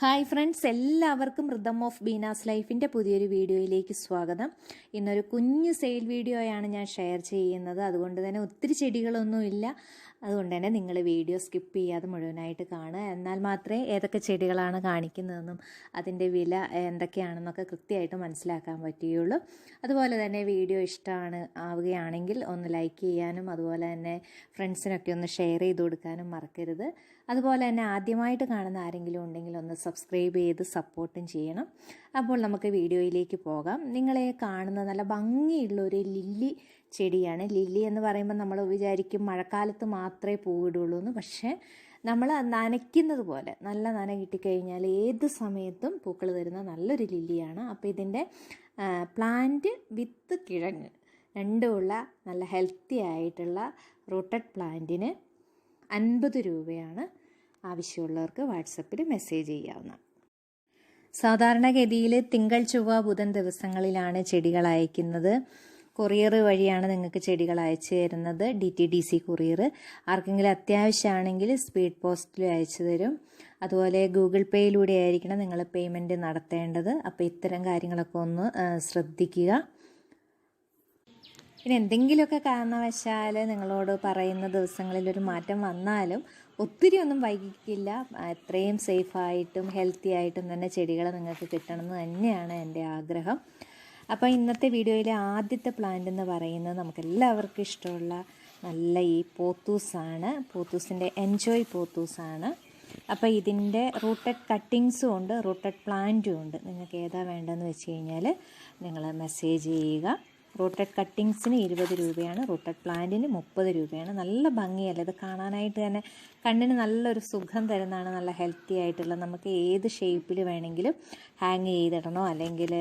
Hi friends എല്ലാവർക്കും rhythm of Beena's ലൈഫിന്റെ പുതിയൊരു വീഡിയോയിലേക്ക് സ്വാഗതം. ഇന്നൊരു കുഞ്ഞ് സെയിൽ വീഡിയോയാണ് ഞാൻ ഷെയർ ചെയ്യുന്നത്. അതുകൊണ്ട് തന്നെ ഒത്തിരി ചെടികളൊന്നുമില്ല. അതുകൊണ്ട് തന്നെ നിങ്ങൾ വീഡിയോ സ്കിപ്പ് ചെയ്യാതെ മുഴുവനായിട്ട് കാണുക. എന്നാൽ മാത്രമേ ഏതൊക്കെ ചെടികളാണ് കാണിക്കുന്നതെന്നും അതിന്റെ വില എന്തൊക്കെയാണെന്നൊക്കെ കൃത്യമായിട്ട് മനസ്സിലാക്കാൻ പറ്റുകയുള്ളൂ. അതുപോലെ തന്നെ വീഡിയോ ഇഷ്ടമാണ് ആവുകയാണെങ്കിൽ ഒന്ന് ലൈക്ക് ചെയ്യാനും അതുപോലെ തന്നെ ഫ്രണ്ട്സിനൊക്കെ ഒന്ന് ഷെയർ ചെയ്ത് കൊടുക്കാനും മറക്കരുത്. അതുപോലെ തന്നെ ആദ്യമായിട്ട് കാണുന്ന ആരെങ്കിലും ഉണ്ടെങ്കിൽ ഒന്ന് സബ്സ്ക്രൈബ് ചെയ്ത് സപ്പോർട്ടും ചെയ്യണം. അപ്പോൾ നമുക്ക് വീഡിയോയിലേക്ക് പോകാം. നിങ്ങളെ കാണുന്ന നല്ല ഭംഗിയുള്ള ഒരു ലില്ലി ചെടിയാണ്. ലില്ലി എന്ന് പറയുമ്പോൾ നമ്മൾ വിചാരിക്കും മഴക്കാലത്ത് മാത്രമേ പൂവിടുള്ളൂ എന്ന്. പക്ഷേ നമ്മൾ നനയ്ക്കുന്നത് പോലെ നല്ല നന കിട്ടിക്കഴിഞ്ഞാൽ ഏത് സമയത്തും പൂക്കൾ തരുന്ന നല്ലൊരു ലില്ലിയാണ്. അപ്പോൾ ഇതിന്റെ പ്ലാന്റ് വിത്ത് കിഴങ്ങ് രണ്ടുമുള്ള നല്ല ഹെൽത്തി ആയിട്ടുള്ള റൂട്ടഡ് പ്ലാന്റിന് അൻപത് രൂപയാണ് ആവശ്യമുള്ളവർക്ക് വാട്സപ്പിൽ മെസ്സേജ് ചെയ്യാവുന്ന. സാധാരണഗതിയിൽ തിങ്കൾ ചൊവ്വ ബുധൻ ദിവസങ്ങളിലാണ് ചെടികൾ അയക്കുന്നത്. കൊറിയർ വഴിയാണ് നിങ്ങൾക്ക് ചെടികൾ അയച്ചു തരുന്നത്. D T D C courier. ആർക്കെങ്കിലും അത്യാവശ്യമാണെങ്കിൽ സ്പീഡ് പോസ്റ്റിൽ അയച്ചു തരും. അതുപോലെ ഗൂഗിൾ പേയിലൂടെ ആയിരിക്കണം നിങ്ങൾ പേയ്മെന്റ് നടത്തേണ്ടത്. അപ്പോൾ ഇത്തരം കാര്യങ്ങളൊക്കെ ഒന്ന് ശ്രദ്ധിക്കുക. പിന്നെ എന്തെങ്കിലുമൊക്കെ കാരണവശാൽ നിങ്ങളോട് പറയുന്ന ദിവസങ്ങളിൽ ഒരു മാറ്റം വന്നാലും ഒത്തിരി ഒന്നും വൈകിക്കില്ല. എത്രയും സേഫായിട്ടും ഹെൽത്തി ആയിട്ടും തന്നെ ചെടികൾ നിങ്ങൾക്ക് കിട്ടണമെന്ന് തന്നെയാണ് എന്റെ ആഗ്രഹം. അപ്പോൾ ഇന്നത്തെ വീഡിയോയിലെ ആദ്യത്തെ പ്ലാന്റ് എന്ന് പറയുന്നത് നമുക്ക് എല്ലാവർക്കും ഇഷ്ടമുള്ള നല്ല ഈ പോത്തൂസാണ് പോത്തൂസിന്റെ എൻജോയ് പോത്തൂസാണ് അപ്പോൾ ഇതിന്റെ റൂട്ടഡ് കട്ടിങ്സും ഉണ്ട് റൂട്ടഡ് പ്ലാന്റും ഉണ്ട്. നിങ്ങൾക്ക് ഏതാ വേണ്ടതെന്ന് വെച്ച് കഴിഞ്ഞാൽ നിങ്ങൾ മെസ്സേജ് ചെയ്യുക. റൂട്ടഡ് കട്ടിങ്സിന് ഇരുപത് രൂപയാണ് റൂട്ടഡ് പ്ലാന്റിന് മുപ്പത് രൂപയാണ്. നല്ല ഭംഗിയല്ല? ഇത് കാണാനായിട്ട് തന്നെ കണ്ണിന് നല്ലൊരു സുഖം തരുന്നതാണ് നല്ല ഹെൽത്തി ആയിട്ടുള്ള. നമുക്ക് ഏത് ഷേപ്പിൽ വേണമെങ്കിലും ഹാങ് ചെയ്തിടണോ അല്ലെങ്കിൽ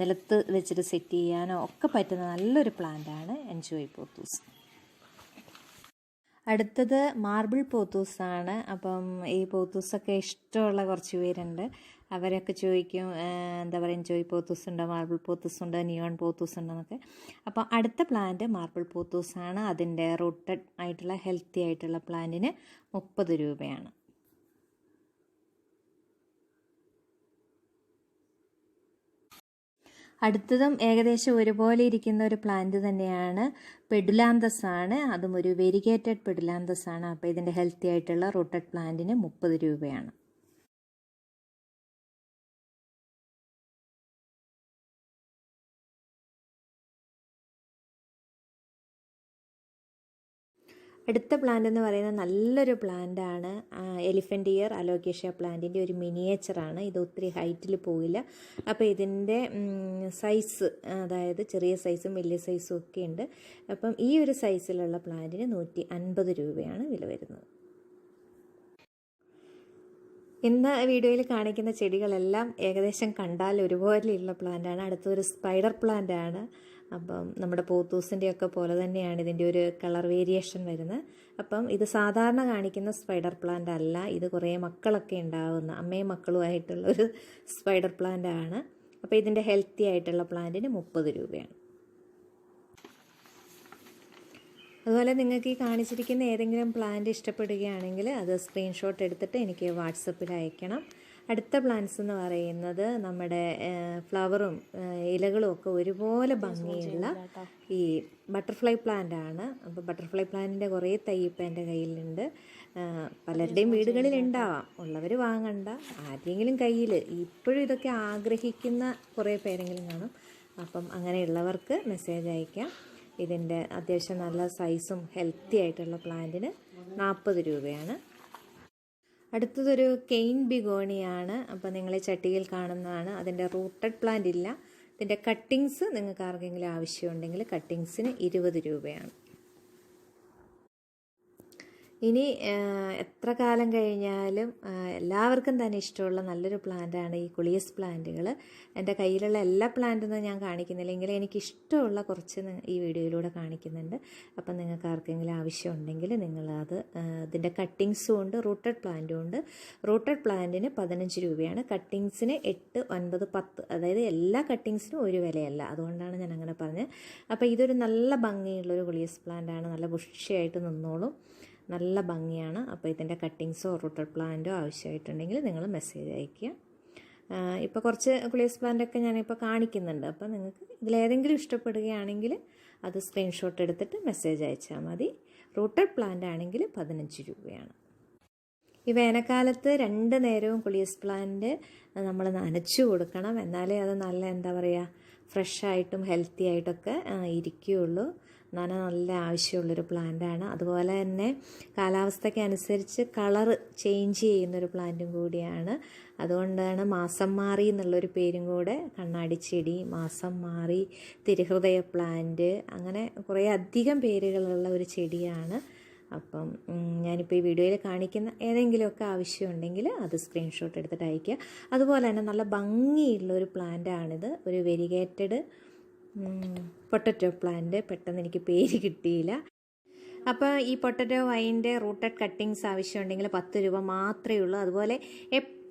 നിലത്ത് വെച്ചിട്ട് സെറ്റ് ചെയ്യാനോ ഒക്കെ പറ്റുന്ന നല്ലൊരു പ്ലാന്റാണ് എൻജോയ് പോത്തൂസ് അടുത്തത് മാർബിൾ പോത്തൂസാണ്. അപ്പം ഈ പോത്തൂസൊക്കെ ഇഷ്ടമുള്ള കുറച്ച് പേരുണ്ട്. അവരൊക്കെ ചോദിക്കും എന്താ പറയുക ചോയ് പോത്തൂസ് ഉണ്ടോ മാർബിൾ പോത്തൂസ് ഉണ്ടോ നിയോൺ പോത്തൂസ് ഉണ്ടെന്നൊക്കെ അപ്പോൾ അടുത്ത പ്ലാന്റ് മാർബിൾ പോത്തൂസാണ്. അതിന്റെ റൂട്ടഡ് ആയിട്ടുള്ള ഹെൽത്തി ആയിട്ടുള്ള പ്ലാന്റിന് മുപ്പത് രൂപയാണ്. അടുത്തതും ഏകദേശം ഒരുപോലെ ഇരിക്കുന്ന ഒരു പ്ലാന്റ് തന്നെയാണ് പെഡുലാന്തസ് ആണ്. അതും ഒരു വെരിഗേറ്റഡ് പെഡുലാന്തസ് ആണ്. അപ്പോൾ ഇതിന്റെ ഹെൽത്തി ആയിട്ടുള്ള റൂട്ടഡ് പ്ലാന്റിന് മുപ്പത് രൂപയാണ്. അടുത്ത പ്ലാന്റ് എന്ന് പറയുന്നത് നല്ലൊരു പ്ലാന്റാണ് എലിഫന്റ് ഇയർ അലോക്കേഷ്യ പ്ലാന്റിന്റെ ഒരു മിനിയേച്ചറാണ് ഇത് ഒത്തിരി ഹൈറ്റിൽ പോയില്ല. അപ്പോൾ ഇതിന്റെ സൈസ് അതായത് ചെറിയ സൈസും വലിയ സൈസും ഒക്കെ ഉണ്ട്. അപ്പം ഈ ഒരു സൈസിലുള്ള പ്ലാന്റിന് നൂറ്റി അൻപത് രൂപയാണ് വില വരുന്നത്. ഇന്ന് വീഡിയോയിൽ കാണിക്കുന്ന ചെടികളെല്ലാം ഏകദേശം കണ്ടാൽ ഒരുപോലെയുള്ള പ്ലാന്റാണ് അടുത്തൊരു സ്പൈഡർ പ്ലാന്റ് ആണ്. അപ്പം നമ്മുടെ പോത്തൂസിന്റെ ഒക്കെ പോലെ തന്നെയാണ് ഇതിന്റെ ഒരു കളർ വേരിയേഷൻ വരുന്നത്. അപ്പം ഇത് സാധാരണ കാണിക്കുന്ന സ്പൈഡർ പ്ലാന്റ് അല്ല. ഇത് കുറേ മക്കളൊക്കെ ഉണ്ടാകുന്ന അമ്മയും മക്കളുമായിട്ടുള്ള ഒരു സ്പൈഡർ പ്ലാന്റ് ആണ്. അപ്പോൾ ഇതിന്റെ ഹെൽത്തി ആയിട്ടുള്ള പ്ലാന്റിന് മുപ്പത് രൂപയാണ്. അതുപോലെ നിങ്ങൾക്ക് ഈ കാണിച്ചിരിക്കുന്ന ഏതെങ്കിലും പ്ലാന്റ് ഇഷ്ടപ്പെടുകയാണെങ്കിൽ അത് സ്ക്രീൻഷോട്ട് എടുത്തിട്ട് എനിക്ക് വാട്സപ്പിൽ അയക്കണം അടുത്ത പ്ലാന്റ്സ് എന്ന് പറയുന്നത് നമ്മുടെ ഫ്ലവറും ഇലകളും ഒക്കെ ഒരുപോലെ ഭംഗിയുള്ള ഈ ബട്ടർഫ്ലൈ പ്ലാന്റ് ആണ്. അപ്പോൾ ബട്ടർഫ്ലൈ പ്ലാന്റിന്റെ കുറേ തൈ ഇപ്പം എന്റെ കയ്യിലുണ്ട് പലരുടെയും വീടുകളിൽ ഉണ്ടാവാം. ഉള്ളവർ വാങ്ങണ്ട. ആരെങ്കിലും കയ്യിൽ ഇപ്പോഴും ഇതൊക്കെ ആഗ്രഹിക്കുന്ന കുറേ പേരെങ്കിലും കാണും. അപ്പം അങ്ങനെയുള്ളവർക്ക് മെസ്സേജ് അയക്കാം. ഇതിന്റെ അത്യാവശ്യം നല്ല സൈസും ഹെൽത്തി ആയിട്ടുള്ള പ്ലാന്റിന് നാൽപ്പത് രൂപയാണ്. അടുത്തതൊരു കെയിൻ ബിഗോണിയാണ്. അപ്പോൾ നിങ്ങൾ ചട്ടിയിൽ കാണുന്നതാണ്. അതിന്റെ റൂട്ടഡ് പ്ലാന്റ് ഇല്ല. ഇതിന്റെ കട്ടിങ്സ് നിങ്ങൾക്ക് ആർക്കെങ്കിലും ആവശ്യമുണ്ടെങ്കിൽ കട്ടിങ്സിന് ഇരുപത് രൂപയാണ്. ഇനി എത്ര കാലം കഴിഞ്ഞാലും എല്ലാവർക്കും തന്നെ ഇഷ്ടമുള്ള നല്ലൊരു പ്ലാന്റാണ് ഈ കുളിയസ് പ്ലാന്റുകൾ എന്റെ കയ്യിലുള്ള എല്ലാ പ്ലാന്റൊന്നും ഞാൻ കാണിക്കുന്നില്ല. എങ്കിലും എനിക്കിഷ്ടമുള്ള കുറച്ച് ഈ വീഡിയോയിലൂടെ കാണിക്കുന്നുണ്ട്. അപ്പം നിങ്ങൾക്ക് ആർക്കെങ്കിലും ആവശ്യമുണ്ടെങ്കിൽ നിങ്ങളത് ഇതിന്റെ കട്ടിങ്സും ഉണ്ട് റൂട്ടഡ് പ്ലാന്റും ഉണ്ട്. റൂട്ടഡ് പ്ലാന്റിന് പതിനഞ്ച് രൂപയാണ്. കട്ടിങ്സിന് എട്ട് ഒൻപത് പത്ത്. അതായത് എല്ലാ കട്ടിങ്സിനും ഒരു വിലയല്ല. അതുകൊണ്ടാണ് ഞാൻ അങ്ങനെ പറഞ്ഞത്. അപ്പോൾ ഇതൊരു നല്ല ഭംഗിയുള്ളൊരു കുളിയസ് പ്ലാന്റാണ് നല്ല ബുഷിയായിട്ട് നിന്നോളും. നല്ല ഭംഗിയാണ്. അപ്പോൾ ഇതിന്റെ കട്ടിങ്സോ റൂട്ടർ പ്ലാന്റോ ആവശ്യമായിട്ടുണ്ടെങ്കിൽ നിങ്ങൾ മെസ്സേജ് അയയ്ക്കുക. ഇപ്പോൾ കുറച്ച് കുളിയസ് പ്ലാന്റൊക്കെ ഞാനിപ്പോൾ കാണിക്കുന്നുണ്ട്. അപ്പോൾ നിങ്ങൾക്ക് ഇതിലേതെങ്കിലും ഇഷ്ടപ്പെടുകയാണെങ്കിൽ അത് സ്ക്രീൻഷോട്ട് എടുത്തിട്ട് മെസ്സേജ് അയച്ചാൽ മതി. റൂട്ടർ പ്ലാന്റ് ആണെങ്കിൽ പതിനഞ്ച് രൂപയാണ്. ഈ വേനൽക്കാലത്ത് രണ്ട് നേരവും കുളിയസ് പ്ലാന്റ് നമ്മൾ നനച്ചു കൊടുക്കണം. എന്നാലേ അത് നല്ല എന്താ പറയുക ഫ്രഷായിട്ടും ഹെൽത്തി ആയിട്ടൊക്കെ ഇരിക്കുകയുള്ളൂ. നന നല്ല ആവശ്യമുള്ളൊരു പ്ലാന്റാണ്. അതുപോലെ തന്നെ കാലാവസ്ഥയ്ക്ക് അനുസരിച്ച് കളറ് ചേഞ്ച് ചെയ്യുന്നൊരു പ്ലാന്റും കൂടിയാണ്. അതുകൊണ്ടാണ് മാസം മാറി എന്നുള്ളൊരു പേരും കൂടെ കണ്ണാടി ചെടി മാസം മാറി തിരുഹൃദയ പ്ലാന്റ് അങ്ങനെ കുറേ അധികം പേരുകളുള്ള ഒരു ചെടിയാണ്. അപ്പം ഞാനിപ്പോൾ ഈ വീഡിയോയിൽ കാണിക്കുന്ന ഏതെങ്കിലുമൊക്കെ ആവശ്യമുണ്ടെങ്കിൽ അത് സ്ക്രീൻഷോട്ട് എടുത്തിട്ട് അയയ്ക്കുക. അതുപോലെ തന്നെ നല്ല ഭംഗിയുള്ള ഒരു പ്ലാന്റാണിത്. ഒരു വെരിഗേറ്റഡ് പൊട്ടറ്റോ പ്ലാന്റ് പെട്ടെന്ന് എനിക്ക് പേര് കിട്ടിയില്ല. അപ്പോൾ ഈ പൊട്ടറ്റോ വൈന്റെ റൂട്ടഡ് കട്ടിങ്സ് ആവശ്യമുണ്ടെങ്കിൽ പത്ത് രൂപ മാത്രമേ ഉള്ളൂ. അതുപോലെ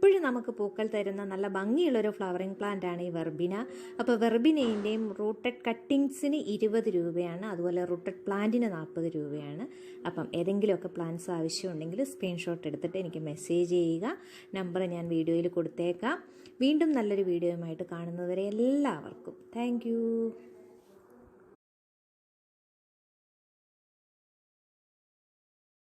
എപ്പോഴും നമുക്ക് പൂക്കൾ തരുന്ന നല്ല ഭംഗിയുള്ളൊരു ഫ്ലവറിങ് പ്ലാന്റ് ആണ് ഈ വെർബിന. അപ്പോൾ വെർബിനേന്റെയും റൂട്ടഡ് കട്ടിങ്സിന് ഇരുപത് രൂപയാണ് അതുപോലെ റൂട്ടഡ് പ്ലാന്റിന് നാൽപ്പത് രൂപയാണ്. അപ്പം ഏതെങ്കിലുമൊക്കെ പ്ലാന്റ്സ് ആവശ്യമുണ്ടെങ്കിൽ സ്ക്രീൻഷോട്ട് എടുത്തിട്ട് എനിക്ക് മെസ്സേജ് ചെയ്യുക നമ്പർ ഞാൻ വീഡിയോയിൽ കൊടുത്തേക്കാം. വീണ്ടും നല്ലൊരു വീഡിയോയുമായിട്ട് കാണുന്നവരെ എല്ലാവർക്കും. താങ്ക്